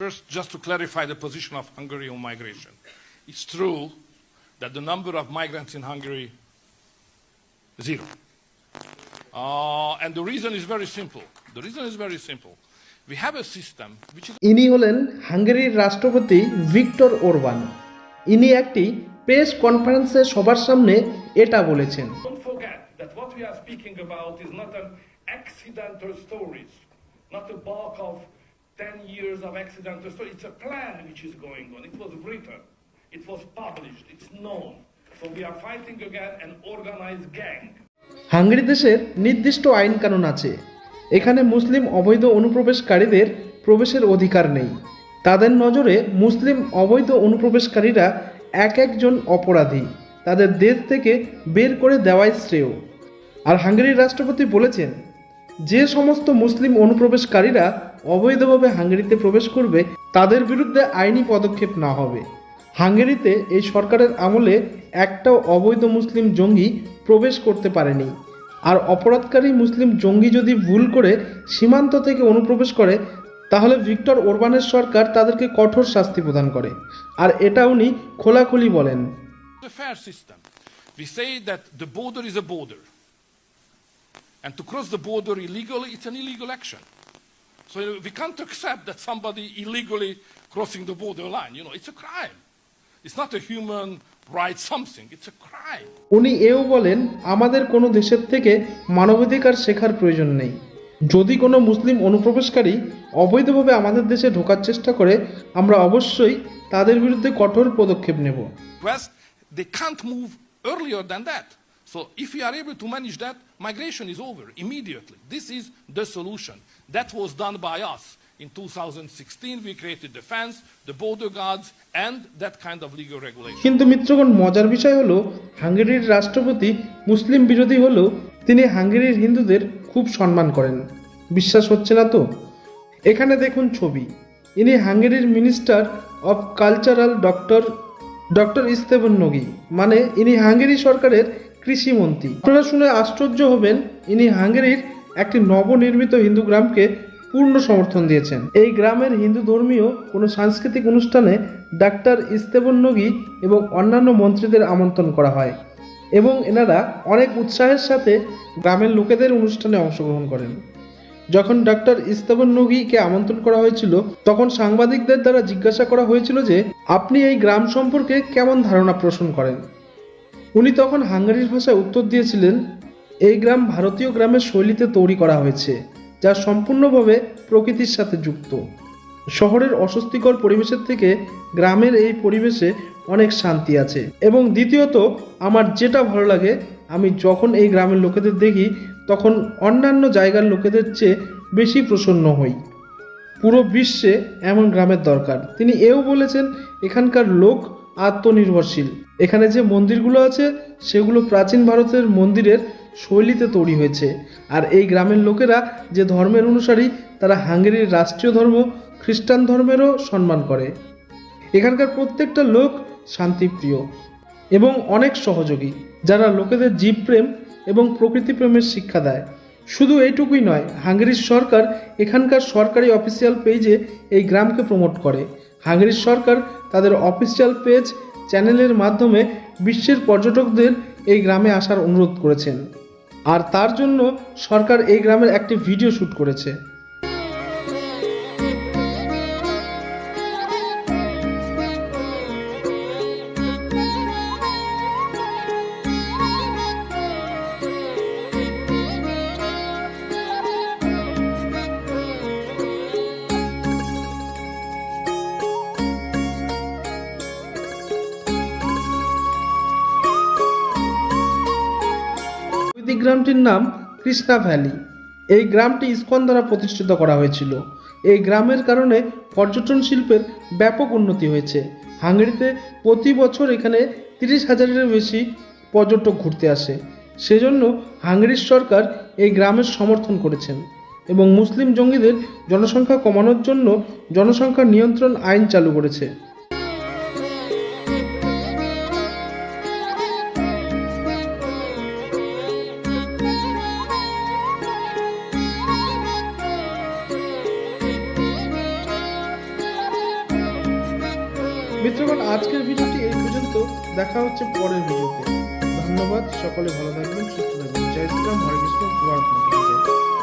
First, just to clarify the position of Hungary on migration. It's true that the number of migrants in Hungary is zero. Uh, and the reason is very simple. The reason is very simple. We have a system which is ইনি হলেন হাঙ্গেরির রাষ্ট্রপতি Victor Orban ইনি একটি press কনফারেন্সে সবার সামনে এটা বলেছেন Don't forget that what we are speaking about is not an accidental stories, not a bulk of 10 years of accidental stories. It's a plan which is going on. It was written, it was published, it's known. So we are fighting again an organized gang. Hungary দেশের নির্দিষ্ট আইন কানুন আছে এখানে মুসলিম অবৈধ অনুপ্রবেশকারীদের প্রবেশের অধিকার নেই তাদের নজরে মুসলিম অবৈধ অনুপ্রবেশকারীরা এক একজন অপরাধী তাদের দেশ থেকে বের করে দেওয়াই শ্রেয় আর হাঙ্গেরির রাষ্ট্রপতি বলেছেন যে সমস্ত মুসলিম অনুপ্রবেশকারীরা অবৈধভাবে হাঙ্গেরিতে প্রবেশ করবে তাদের বিরুদ্ধে আইনি পদক্ষেপ না হবে। হাঙ্গেরিতে এই সরকারের আমলে একটাও অবৈধ মুসলিম জঙ্গি প্রবেশ করতে পারেনি। আর অপরাধকারী মুসলিম জঙ্গি যদি ভুল করে সীমান্ত থেকে অনুপ্রবেশ করে তাহলে ভিক্টর ওরবানের সরকার তাদেরকে কঠোর শাস্তি প্রদান করে। আর এটা উনি খোলাখুলি বলেন. And to cross the border illegally, it's an illegal action. So we can't accept that somebody illegally crossing the border line. You know, it's a crime. It's not a human right something, it's a crime. উনি এও বলেন আমাদের কোনো দেশের থেকে মানবাধিকার শেখার প্রয়োজন নেই যদি কোনো মুসলিম অনুপ্রবেশকারী অবৈধভাবে আমাদের দেশে ঢোকার চেষ্টা করে আমরা অবশ্যই তাদের বিরুদ্ধে কঠোর পদক্ষেপ নেব West, they can't move earlier than that. So if we are able to manage that, migration is over immediately. This is the solution. That was done by us. In 2016, we created the fence, the border guards, and that kind of legal regulation. কিন্তু মিত্রগণ মজার বিষয় হলো হাঙ্গেরির রাষ্ট্রপতি মুসলিম বিরোধী হলেও তিনি হাঙ্গেরির হিন্দুদের খুব সম্মান করেন বিশ্বাস হচ্ছে না তো এখানে দেখুন ছবি ইনি হাঙ্গেরির minister of cultural doctor doctor Istvan Nagy মানে ইনি হাঙ্গেরি সরকারের কৃষিমন্ত্রী। আপনারা শুনে আশ্চর্য হবেন, ইনি হাঙ্গেরির একটি নবনির্মিত হিন্দু গ্রামকে পূর্ণ সমর্থন দিয়েছেন। এই গ্রামের হিন্দু ধর্মীয় কোনো সাংস্কৃতিক অনুষ্ঠানে ডাক্তার ইস্তেবন নগি এবং অন্যান্য মন্ত্রীদের আমন্ত্রণ করা হয় এবং এনারা অনেক উৎসাহের সাথে গ্রামের লোকেদের অনুষ্ঠানে অংশগ্রহণ করেন। যখন ডক্টর ইস্তাবন নগিকে আমন্ত্রণ করা হয়েছিল, তখন সাংবাদিকদের দ্বারা জিজ্ঞাসা করা হয়েছিল যে, আপনি এই গ্রাম সম্পর্কে কেমন ধারণা পোষণ করেন? উনি তখন হাঙ্গারির ভাষায় উত্তর দিয়েছিলেন, এই গ্রাম ভারতীয় গ্রামের শৈলীতে তৈরি করা হয়েছে, যা সম্পূর্ণভাবে প্রকৃতির সাথে যুক্ত। শহরের অস্বস্তিকর পরিবেশের থেকে গ্রামের এই পরিবেশে অনেক শান্তি আছে। এবং দ্বিতীয়ত, আমার যেটা ভালো লাগে, আমি যখন এই গ্রামের লোকেদের দেখি, তখন অন্যান্য জায়গার লোকেদের চেয়ে বেশি প্রসন্ন হই। পুরো বিশ্বে এমন গ্রামের দরকার। তিনি এও বলেছেন, এখানকার লোক আত্মনির্ভরশীল। এখানে যে মন্দিরগুলো আছে, সেগুলো প্রাচীন ভারতের মন্দিরের শৈলীতে তৈরি হয়েছে। আর এই গ্রামের লোকেরা যে ধর্মের অনুসারী, তারা হাঙ্গেরির রাষ্ট্রীয় ধর্ম, খ্রিস্টান ধর্মেরও সম্মান করে। এখানকার প্রত্যেকটা লোক শান্তিপ্রিয় এবং অনেক সহযোগী, যারা লোকেদের জীবপ্রেম এবং প্রকৃতিপ্রেমের শিক্ষা দেয়। শুধু এইটুকুই নয়, হাঙ্গেরির সরকার এখানকার সরকারি অফিসিয়াল পেজে এই গ্রামকে প্রমোট করে। হাঙ্গেরির সরকার তাদের অফিসিয়াল পেজ চ্যানেলের মাধ্যমে বিশ্বের পর্যটকদের এই গ্রামে আসার অনুরোধ করেছেন। আর তার জন্য সরকার এই গ্রামের একটি ভিডিও শ্যুট করেছে। বৈদিক গ্রামটির নাম কৃষ্ণা ভ্যালি। এই গ্রামটি ইস্কন দ্বারা প্রতিষ্ঠিত করা হয়েছিল। এই গ্রামের কারণে পর্যটন শিল্পের ব্যাপক উন্নতি হয়েছে। হাঙ্গেরিতে প্রতি বছর এখানে তিরিশ হাজারের বেশি পর্যটক ঘুরতে আসে। সেজন্য হাঙ্গেরির সরকার এই গ্রামের সমর্থন করেছেন এবং মুসলিম জঙ্গিদের জনসংখ্যা কমানোর জন্য জনসংখ্যা নিয়ন্ত্রণ আইন চালু করেছে। মিত্রগণ, আজকের ভিডিওটি এই পর্যন্ত। দেখা হচ্ছে পরের ভিডিওতে। ধন্যবাদ, সকলে ভালো থাকবেন, সুস্থ থাকবেন। জয় শ্রীরাম, হরে কৃষ্ণ।